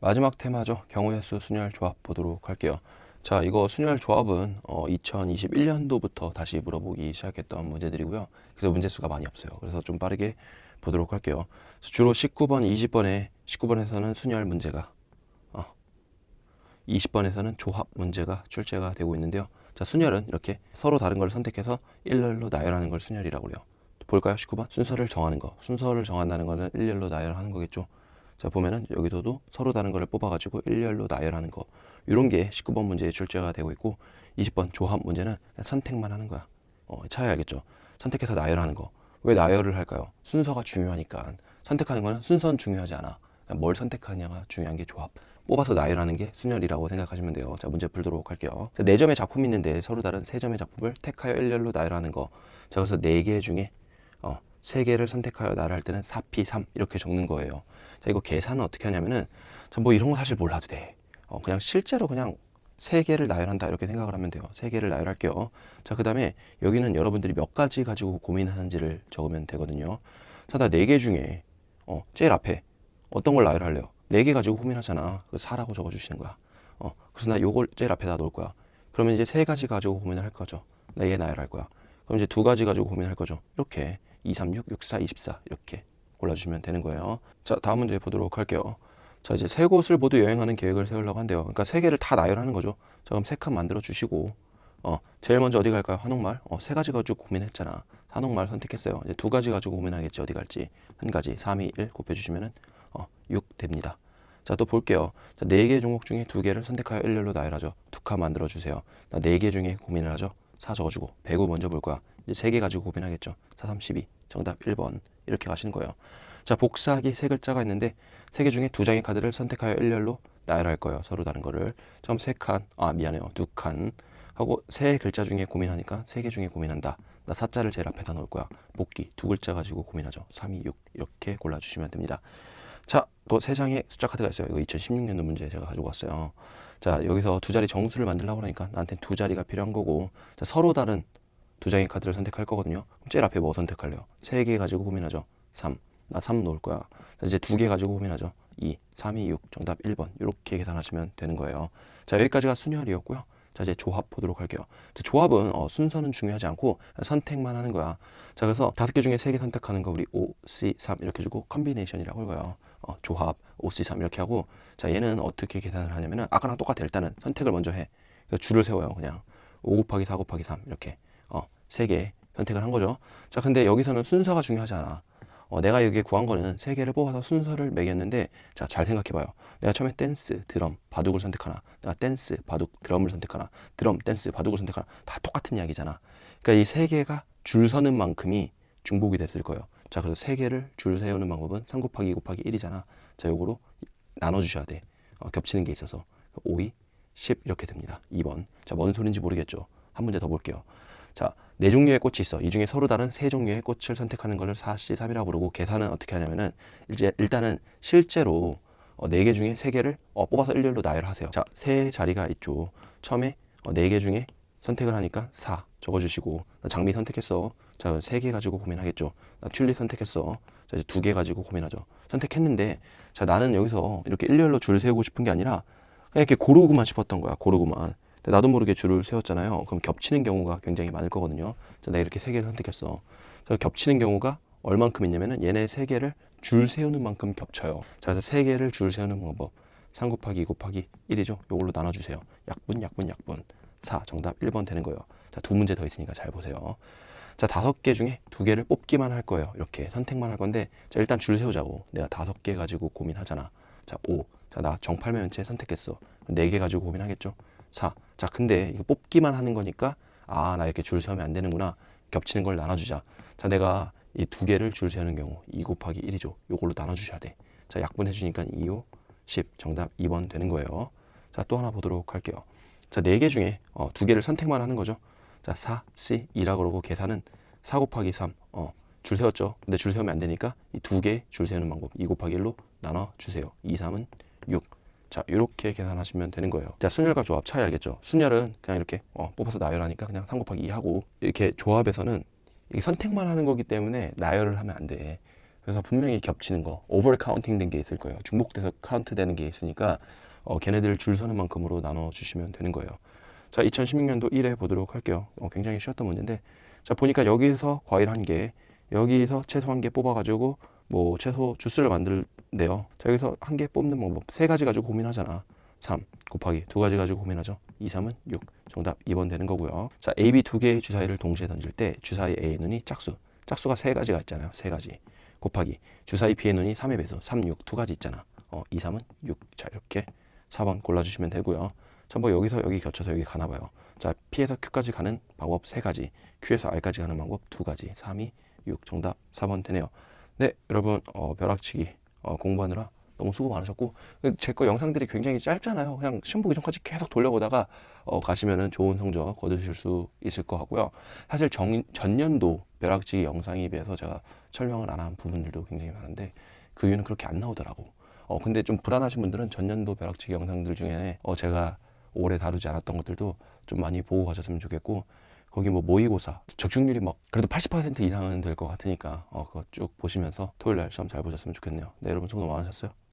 마지막 테마죠. 경우의 수 순열 조합 보도록 할게요. 자, 이거 순열 조합은 어, 2021년도부터 다시 물어보기 시작했던 문제들이고요. 그래서 문제 수가 많이 없어요. 그래서 좀 빠르게 보도록 할게요. 주로 19번, 20번에 19번에서는 순열 문제가 어, 20번에서는 조합 문제가 출제가 되고 있는데요. 자, 순열은 이렇게 서로 다른 걸 선택해서 일렬로 나열하는 걸 순열이라고 그래요. 볼까요? 19번 순서를 정하는 거. 순서를 정한다는 거는 일렬로 나열하는 거겠죠. 자 보면은 여기서도 서로 다른 거를 뽑아가지고 일렬로 나열하는 거. 이런 게 19번 문제에 출제가 되고 있고 20번 조합 문제는 선택만 하는 거야. 어, 차이 알겠죠? 선택해서 나열하는 거. 왜 나열을 할까요? 순서가 중요하니까. 선택하는 거는 순서는 중요하지 않아. 뭘 선택하냐가 중요한 게 조합. 뽑아서 나열하는 게 순열이라고 생각하시면 돼요. 자 문제 풀도록 할게요. 자, 4점의 작품이 있는데 서로 다른 3점의 작품을 택하여 일렬로 나열하는 거자 그래서 4개 중에 어, 3개를 선택하여 나열할 때는 4P3 이렇게 적는 거예요 자, 이거 계산은 어떻게 하냐면은, 자, 뭐 이런 거 사실 몰라도 돼. 어, 그냥 실제로 그냥 세 개를 나열한다 이렇게 생각을 하면 돼요. 세 개를 나열할게요. 자, 그 다음에 여기는 여러분들이 몇 가지 가지고 고민하는지를 적으면 되거든요. 자, 나 네 개 중에, 어, 제일 앞에 어떤 걸 나열할래요? 네 개 가지고 고민하잖아. 그 4라고 적어 주시는 거야. 어, 그래서 나 요걸 제일 앞에다 놓을 거야. 그러면 이제 세 가지 가지고 고민을 할 거죠. 나 얘 나열할 거야. 그럼 이제 두 가지 가지고 고민할 거죠. 이렇게 2, 3, 6, 6, 4, 24 이렇게 골라주시면 되는 거예요. 자, 다음 문제 보도록 할게요. 자, 이제 세 곳을 모두 여행하는 계획을 세우려고 한대요. 그러니까 세 개를 다 나열하는 거죠. 자, 그럼 세 칸 만들어 주시고, 어, 제일 먼저 어디 갈까요? 한옥마을? 어, 세 가지 가지고 고민했잖아. 한옥마을 선택했어요. 이제 두 가지 가지고 고민하겠지. 어디 갈지. 한 가지. 3, 2, 1 곱해주시면은, 어, 6 됩니다. 자, 또 볼게요. 자, 네 개 종목 중에 두 개를 선택하여 일렬로 나열하죠. 두 칸 만들어 주세요. 네 개 중에 고민을 하죠. 4 적어주고, 100을 먼저 볼 거야. 이제 세 개 가지고 고민하겠죠. 4, 3, 12. 정답 1번. 이렇게 가시는 거예요. 자, 복사하기 세 글자가 있는데 세 개 중에 두 장의 카드를 선택하여 일렬로 나열할 거예요. 서로 다른 거를. 처음 세 칸, 아 미안해요. 두 칸 하고 세 글자 중에 고민하니까 세 개 중에 고민한다. 나 사자를 제일 앞에다 놓을 거야. 복귀 두 글자 가지고 고민하죠. 3, 2, 6 이렇게 골라주시면 됩니다. 자, 또 세 장의 숫자 카드가 있어요. 이거 2016년도 문제 제가 가지고 왔어요. 자, 여기서 두 자리 정수를 만들려고 하니까 나한테 두 자리가 필요한 거고 자, 서로 다른 두 장의 카드를 선택할 거거든요. 제일 앞에 뭐 선택할래요? 세 개 가지고 고민하죠. 3. 나3 놓을 거야. 자, 이제 두 개 가지고 고민하죠. 2, 3, 2, 6. 정답 1번. 이렇게 계산하시면 되는 거예요. 자, 여기까지가 순열이었고요. 자, 이제 조합 보도록 할게요. 자, 조합은 어, 순서는 중요하지 않고 선택만 하는 거야. 자, 그래서 다섯 개 중에 세 개 선택하는 거 우리 O, C, 3 이렇게 주고 컨비네이션이라고 할 거예요. 어, 조합, O, C, 3 이렇게 하고 자, 얘는 어떻게 계산을 하냐면은 아까랑 똑같아. 일단은 선택을 먼저 해. 그래서 줄을 세워요. 그냥 5 곱하기 4 곱하기 3 이렇게 어, 세 개 선택을 한 거죠. 자, 근데 여기서는 순서가 중요하지 않아. 어, 내가 여기에 구한 거는 세 개를 뽑아서 순서를 매겼는데 자 잘 생각해 봐요. 내가 처음에 댄스, 드럼, 바둑을 선택하나 내가 댄스, 바둑, 드럼을 선택하나 드럼, 댄스, 바둑을 선택하나 다 똑같은 이야기잖아. 그러니까 이 세 개가 줄 서는 만큼이 중복이 됐을 거예요. 자 그래서 세 개를 줄 세우는 방법은 3 곱하기 2 곱하기 1이잖아. 자 요거로 나눠 주셔야 돼. 어, 겹치는 게 있어서 5, 2, 10 이렇게 됩니다. 2번. 자 뭔 소린지 모르겠죠. 한 문제 더 볼게요. 자, 네 종류의 꽃이 있어. 이 중에 서로 다른 세 종류의 꽃을 선택하는 것을 4C3이라고 부르고 계산은 어떻게 하냐면은 이제 일단은 실제로 어, 네개 중에 세 개를 어, 뽑아서 일렬로 나열하세요. 자, 세 자리가 있죠. 처음에 어, 네개 중에 선택을 하니까 4 적어주시고 나 장미 선택했어. 자, 세개 가지고 고민하겠죠. 나 튤립 선택했어. 자, 이제 두개 가지고 고민하죠. 선택했는데 자, 나는 여기서 이렇게 일렬로 줄 세우고 싶은 게 아니라 그냥 이렇게 고르고만 싶었던 거야. 고르고만. 나도 모르게 줄을 세웠잖아요. 그럼 겹치는 경우가 굉장히 많을 거거든요. 자, 내가 이렇게 세 개를 선택했어. 자, 겹치는 경우가 얼만큼 있냐면은 얘네 세 개를 줄 세우는 만큼 겹쳐요. 자, 그래서 세 개를 줄 세우는 방법. 3 곱하기 2 곱하기 1이죠. 요걸로 나눠주세요. 약분, 약분, 약분. 4. 정답 1번 되는 거예요. 자, 두 문제 더 있으니까 잘 보세요. 자, 다섯 개 중에 두 개를 뽑기만 할 거예요. 이렇게 선택만 할 건데, 자, 일단 줄 세우자고. 내가 다섯 개 가지고 고민하잖아. 자, 5. 자, 나 정팔면체 선택했어. 네 개 가지고 고민하겠죠? 4. 자, 근데 이거 뽑기만 하는 거니까 아, 나 이렇게 줄 세우면 안 되는구나. 겹치는 걸 나눠주자. 자, 내가 이 두 개를 줄 세우는 경우 2 곱하기 1이죠. 요걸로 나눠주셔야 돼. 자, 약분해 주니까 2, 5, 10. 정답 2번 되는 거예요. 자, 또 하나 보도록 할게요. 자, 네 개 중에 어, 두 개를 선택만 하는 거죠. 자, 4, C, 2라 그러고 계산은 4 곱하기 3. 어, 줄 세웠죠. 근데 줄 세우면 안 되니까 이 두 개 줄 세우는 방법 2 곱하기 1로 나눠 주세요. 2, 3은 6. 자, 이렇게 계산하시면 되는 거예요. 자, 순열과 조합 차이 알겠죠? 순열은 그냥 이렇게 어, 뽑아서 나열하니까 그냥 3 곱하기 2 하고 이렇게 조합에서는 이게 선택만 하는 거기 때문에 나열을 하면 안 돼. 그래서 분명히 겹치는 거, 오버 카운팅 된 게 있을 거예요. 중복돼서 카운트 되는 게 있으니까 어, 걔네들 줄 서는 만큼으로 나눠 주시면 되는 거예요. 자, 2016년도 1회 보도록 할게요. 어, 굉장히 쉬웠던 문제인데, 자 보니까 여기서 과일 한 개, 여기서 채소 한 개 뽑아가지고 뭐 채소 주스를 만들래요. 자 여기서 한 개 뽑는 방법 세 가지 가지고 고민하잖아. 3 곱하기 두 가지 가지고 고민하죠. 2, 3은 6. 정답 2번 되는 거고요. 자 A, B 두 개의 주사위를 동시에 던질 때 주사위 A의 눈이 짝수. 짝수가 세 가지가 있잖아요. 세 가지. 곱하기 주사위 B의 눈이 3의 배수 3, 6 두 가지 있잖아. 어, 2, 3은 6. 자 이렇게 4번 골라주시면 되고요. 자 뭐 여기서 여기 겹쳐서 여기 가나 봐요. 자 P에서 Q까지 가는 방법 세 가지. Q에서 R까지 가는 방법 두 가지. 3, 2, 6. 정답 4번 되네요. 네 여러분 어, 벼락치기 어, 공부하느라 너무 수고 많으셨고 제 거 영상들이 굉장히 짧잖아요. 그냥 시험 보기 전까지 계속 돌려보다가 어, 가시면은 좋은 성적 거두실 수 있을 것 같고요. 사실 정, 전년도 벼락치기 영상에 비해서 제가 설명을 안 한 부분들도 굉장히 많은데 그 이유는 그렇게 안 나오더라고. 어, 근데 좀 불안하신 분들은 전년도 벼락치기 영상들 중에 어, 제가 올해 다루지 않았던 것들도 좀 많이 보고 가셨으면 좋겠고 거기 뭐 모의고사 적중률이 막 그래도 80% 이상은 될 것 같으니까 어, 그거 쭉 보시면서 토요일 날 시험 잘 보셨으면 좋겠네요. 네, 여러분 수고 많으셨어요.